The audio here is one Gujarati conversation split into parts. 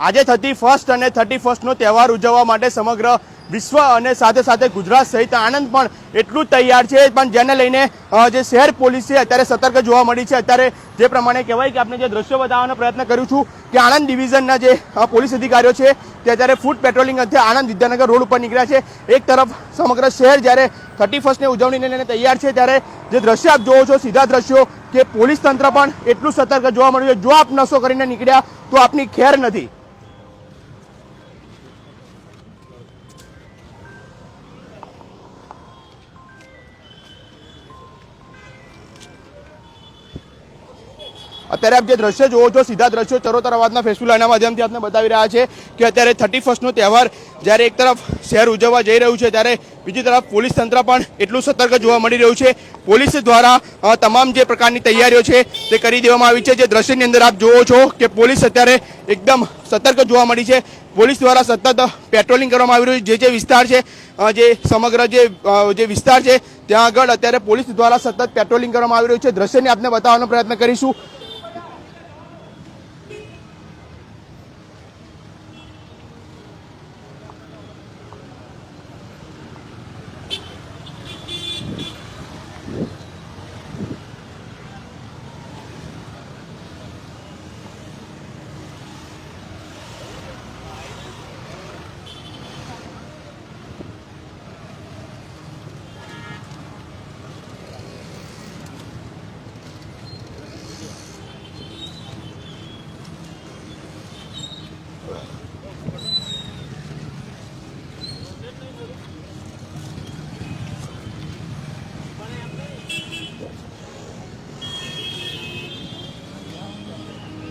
આજે થર્ટી ફર્સ્ટ અને થર્ટી ફર્સ્ટનો તહેવાર ઉજવવા માટે સમગ્ર વિશ્વ અને સાથે સાથે ગુજરાત સહિત આણંદ પણ એટલું જ તૈયાર છે. પણ જેને લઈને જે શહેર પોલીસ છે, અત્યારે સતર્ક જોવા મળી છે. અત્યારે જે પ્રમાણે કહેવાય કે આપણે જે દ્રશ્યો બતાવવાનો પ્રયત્ન કર્યું છું કે આણંદ ડિવિઝનના જે પોલીસ અધિકારીઓ છે, તે અત્યારે ફૂડ પેટ્રોલિંગ અર્થે આણંદ વિદ્યાનગર રોડ ઉપર નીકળ્યા છે. એક તરફ સમગ્ર શહેર જ્યારે થર્ટી ફર્સ્ટની ઉજવણીને લઈને તૈયાર છે, ત્યારે જે દ્રશ્ય આપ જોવો છો, સીધા દ્રશ્યો કે પોલીસ તંત્ર પણ એટલું સતર્ક જોવા મળ્યું છે. જો આપ નશો કરીને નીકળ્યા, તો આપની ખેર નથી. અત્યારે આપ જે દ્રશ્ય જોવો છો, સીધા દ્રશ્યો ચરોતર અવાજના ફેસ્ટિવલના માધ્યમથી આપને બતાવી રહ્યા છે કે અત્યારે થર્ટી ફર્સ્ટનો તહેવાર જ્યારે એક તરફ શહેર ઉજવવા જઈ રહ્યું છે, ત્યારે બીજી તરફ પોલીસ તંત્ર પણ એટલું સતર્ક જોવા મળી રહ્યું છે. પોલીસ દ્વારા તમામ જે પ્રકારની તૈયારીઓ છે તે કરી દેવામાં આવી છે. જે દ્રશ્યની અંદર આપ જોવો છો કે પોલીસ અત્યારે એકદમ સતર્ક જોવા મળી છે. પોલીસ દ્વારા સતત પેટ્રોલિંગ કરવામાં આવી રહ્યું છે. જે જે વિસ્તાર છે જે સમગ્ર જે જે વિસ્તાર છે, ત્યાં આગળ અત્યારે પોલીસ દ્વારા સતત પેટ્રોલિંગ કરવામાં આવી રહ્યું છે. દ્રશ્યને આપને બતાવવાનો પ્રયત્ન કરીશું.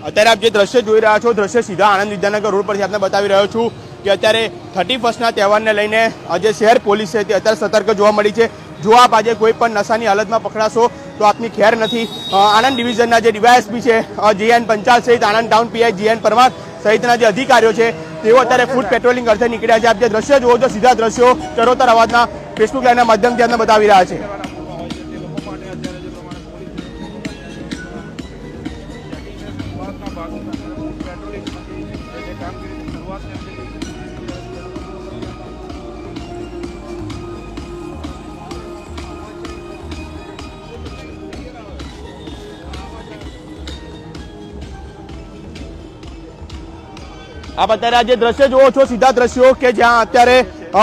અત્યારે આપ જે દ્રશ્ય જોઈ રહ્યા છો, દ્રશ્ય સીધા આણંદ વિદ્યાનગર રોડ પરથી આપને બતાવી રહ્યો છું કે અત્યારે થર્ટી ફર્સ્ટના તહેવારને લઈને આજે શહેર પોલીસ છે તે અત્યારે સતર્ક જોવા મળી છે. જો આપ આજે કોઈ પણ નશાની હાલતમાં પકડાશો, તો આપની ખેર નથી. આણંદ ડિવિઝનના જે ડીવાયએસપી છે જીએન પંચાલ સહિત Anand town PI G N Parmar સહિતના જે અધિકારીઓ છે, તેઓ અત્યારે ફૂડ પેટ્રોલિંગ અર્થે નીકળ્યા છે. આપ જે દ્રશ્ય જોવો તો સીધા દ્રશ્યો ચરોતર અવાજના ફેસબુક લાઈનના માધ્યમથી આપણે બતાવી રહ્યા છે. આપ અત્યારે આ જે દ્રશ્ય જોવો છો, સીધા દ્રશ્યો કે જ્યાં અત્યારે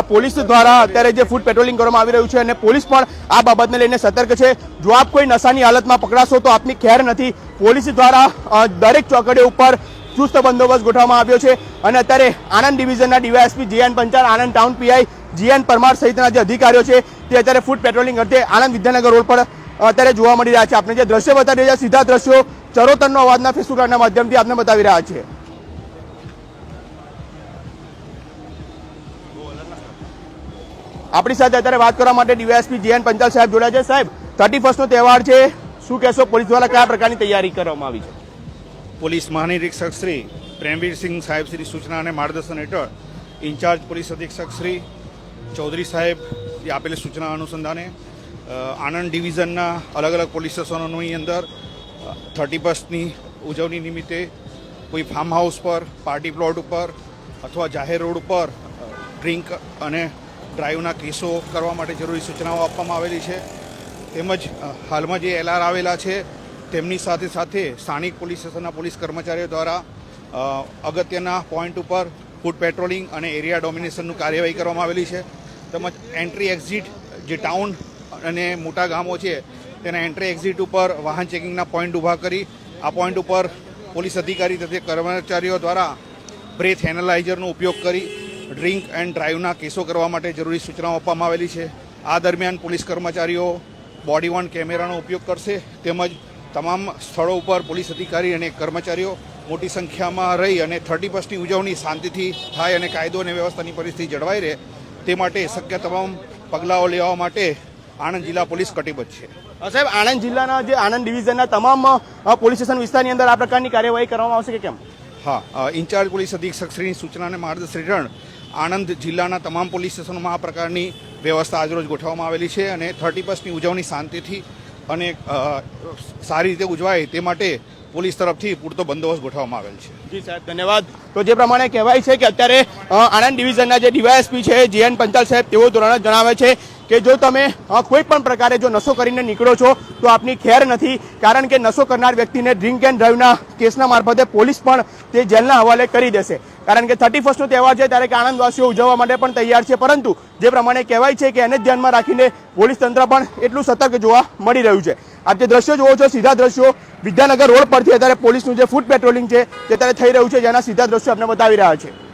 પોલીસ દ્વારા અત્યારે જે ફૂડ પેટ્રોલિંગ કરવામાં આવી રહ્યું છે અને પોલીસ પણ આ બાબતને લઈને સતર્ક છે. જો આપ કોઈ નશાની હાલતમાં પકડાશો તો આપની ખેર નથી. પોલીસ દ્વારા દરેક ચોકડીઓ ઉપર ચુસ્ત બંદોબસ્ત ગોઠવવામાં આવ્યો છે. અને અત્યારે Anand ડિવિઝનના DYSP G N Panchal, Anand town PI G N Parmar સહિતના જે અધિકારીઓ છે, તે અત્યારે ફૂડ પેટ્રોલિંગ અર્થે આણંદ વિદ્યાનગર રોડ પર અત્યારે જોવા મળી રહ્યા છે. આપણે જે દ્રશ્ય બતાવી રહ્યા સીધા દ્રશ્યો ચરોતરનો અવાજના ફેસબુક માધ્યમથી આપને બતાવી રહ્યા છે. આપણી સાથે અત્યારે વાત કરવા માટે ડીવાયએસપી જીએન પંચાલ સાહેબ જોડાયા છે. સાહેબ થર્ટી ફર્સ્ટનો તહેવાર છે. શું કહેશો, પોલીસ દ્વારા કયા પ્રકારની તૈયારી કરવામાં આવી છે? પોલીસ મહાનિરીક્ષક શ્રી પ્રેમવીરસિંહ સાહેબ શ્રી સૂચના અને માર્ગદર્શન હેઠળ ઇન્ચાર્જ પોલીસ અધિક્ષક શ્રી ચૌધરી સાહેબ આપેલી સૂચના અનુસંધાને આણંદ ડિવિઝનના અલગ અલગ પોલીસ સ્ટેશનોની અંદર થર્ટી ફર્સ્ટની ઉજવણી નિમિત્તે કોઈ ફાર્મ હાઉસ પર પાર્ટી પ્લોટ ઉપર અથવા જાહેર રોડ ઉપર ડ્રિંક અને ડ્રાઈવના કેસો કરવા માટે જરૂરી સૂચનાઓ આપવામાં આવેલી છે. તેમજ હાલમાં જે એલઆર આવેલા છે, તેમની સાથે સાથે સ્થાનિક પોલીસ સ્ટેશનના પોલીસ કર્મચારીઓ દ્વારા અગત્યના પોઈન્ટ ઉપર ફૂડ પેટ્રોલિંગ અને એરિયા ડોમિનેશનનું કાર્યવાહી કરવામાં આવેલી છે. તેમજ એન્ટ્રી એક્ઝિટ જે ટાઉન અને મોટા ગામો છે, તેના એન્ટ્રી એક્ઝિટ ઉપર વાહન ચેકિંગના પોઈન્ટ ઊભા કરી, આ પોઈન્ટ ઉપર પોલીસ અધિકારી તથા કર્મચારીઓ દ્વારા બ્રેથ એનાલાઇઝરનો ઉપયોગ કરી ડ્રિંક એન્ડ ડ્રાઈવના કેસો કરવા માટે જરૂરી સૂચનાઓ આપવામાં આવેલી છે. આ દરમિયાન પોલીસ કર્મચારીઓ બોડી વન કેમેરાનો ઉપયોગ કરશે તેમજ તમામ સ્થળો ઉપર પોલીસ અધિકારી અને કર્મચારીઓ મોટી સંખ્યામાં રહી અને થર્ટી ફર્સ્ટની ઉજવણી શાંતિથી થાય અને કાયદો અને વ્યવસ્થાની પરિસ્થિતિ જળવાઈ રહે તે માટે શક્ય તમામ પગલાઓ લેવા માટે આણંદ જિલ્લા પોલીસ કટિબદ્ધ છે. સાહેબ આણંદ જિલ્લાના જે આણંદ ડિવિઝનના તમામ પોલીસ સ્ટેશન વિસ્તારની અંદર આ પ્રકારની કાર્યવાહી કરવામાં આવશે કે કેમ? હા ઇન્ચાર્જ પોલીસ અધિક્ષક શ્રીની સૂચના અને માર્ગદર્શન હેઠળ આણંદ જિલ્લાના તમામ પોલીસ સ્ટેશનોમાં આ પ્રકારની વ્યવસ્થા આજરોજ ગોઠવવામાં આવેલી છે અને થર્ટી ફર્સ્ટની ઉજવણી શાંતિથી અને સારી રીતે ઉજવાય તે માટે પોલીસ તરફથી પૂરતો બંદોબસ્ત ગોઠવવામાં આવેલ છે. જી સાહેબ, ધન્યવાદ. તો જે પ્રમાણે કહેવાય છે કે અત્યારે આણંદ ડિવિઝનના જે ડીવાયએસપી છે, જીએન પંચાલ સાહેબ, તેઓ ધોરણ જણાવે છે કે જો તમે કોઈ પણ પ્રકારે જો નશો કરીને નીકળો છો, તો આપની ખેર નથી, કારણ કે નશો કરનાર વ્યક્તિને ડ્રિંક એન્ડ ડ્રાઈવના કેસના મારફતે પોલીસ પણ તે જેલના હવાલે કરી દેશે. કારણ કે થર્ટી ફર્સ્ટનો તહેવાર છે ત્યારે આણંદવાસીઓ ઉજવવા માટે પણ તૈયાર છે. પરંતુ જે પ્રમાણે કહેવાય છે કે એને ધ્યાનમાં રાખીને પોલીસ તંત્ર પણ એટલું સતર્ક જોવા મળી રહ્યું છે. આપ જે દ્રશ્યો જોવો છો, સીધા દ્રશ્યો વિદ્યાનગર રોડ પરથી અત્યારે પોલીસનું જે ફૂટ પેટ્રોલિંગ છે તે અત્યારે થઈ રહ્યું છે, જેના સીધા દ્રશ્યો આપણે બતાવી રહ્યા છે.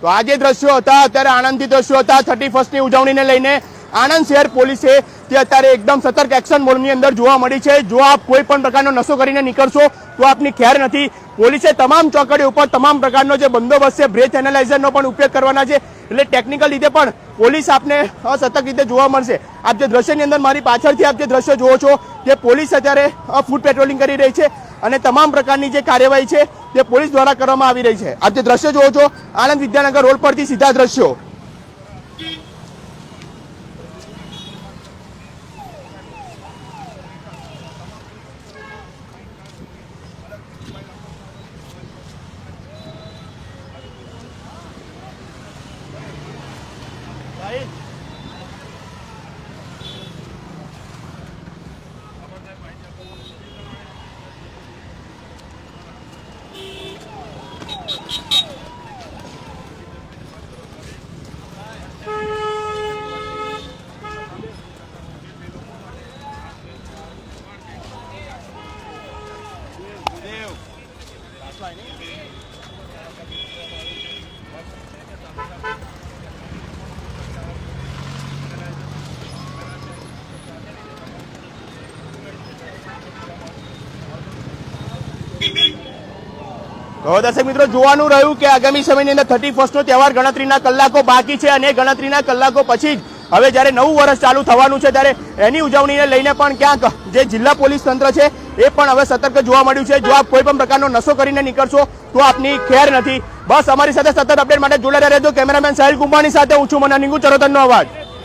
તો આ જે દ્રશ્યો હતા, અત્યારે આણંદથી દ્રશ્યો હતા થર્ટી ફર્સ્ટની ઉજવણીને લઈને આણંદ શહેર પોલીસે તે અત્યારે એકદમ સતર્ક એક્શન મોડની અંદર જોવા મળી છે. જો આપ કોઈ પણ પ્રકારનો નશો કરીને નીકળશો, તો આપની ખેર નથી. પોલીસે તમામ ચોકડીઓ ઉપર તમામ પ્રકારનો જે બંદોબસ્ત છે બ્રેથ એનાલાઇઝરનો પણ ઉપયોગ કરવાના છે. એટલે ટેકનિકલ રીતે પણ પોલીસ આપને અસતર્ક રીતે જોવા મળશે. આપ જે દ્રશ્યની અંદર મારી પાછળથી આપ જે દ્રશ્ય જુઓ છો તે પોલીસ અત્યારે ફૂડ પેટ્રોલિંગ કરી રહી છે. અને તમામ પ્રકારની જે કાર્યવાહી છે તે પોલીસ દ્વારા કરવામાં આવી રહી છે. આપ જે દ્રશ્ય જોવો છો, આણંદ વિદ્યાનગર રોડ પરથી સીધા દ્રશ્યો. તો દર્શક મિત્રો, જોવાનું રહ્યું કે આગામી સમયની અંદર થર્ટી ફર્સ્ટનો તહેવાર ગણતરીના કલાકો બાકી છે અને ગણતરીના કલાકો પછી જ હવે જ્યારે નવું વર્ષ ચાલુ થવાનું છે ત્યારે એની ઉજવણીને લઈને પણ ક્યાંક જે જિલ્લા પોલીસ તંત્ર છે એ પણ હવે સતર્ક જોવા મળ્યું છે. જો આપ કોઈ પણ પ્રકારનો નશો કરીને નીકળશો તો આપની ખેર નથી. બસ અમારી સાથે સતત અપડેટ માટે જોડાયા રહેજો. કેમેરામેન સાહિલ કુંભાની સાથે હું છું, મને નિંગુ ચરોતરનો અવાજ.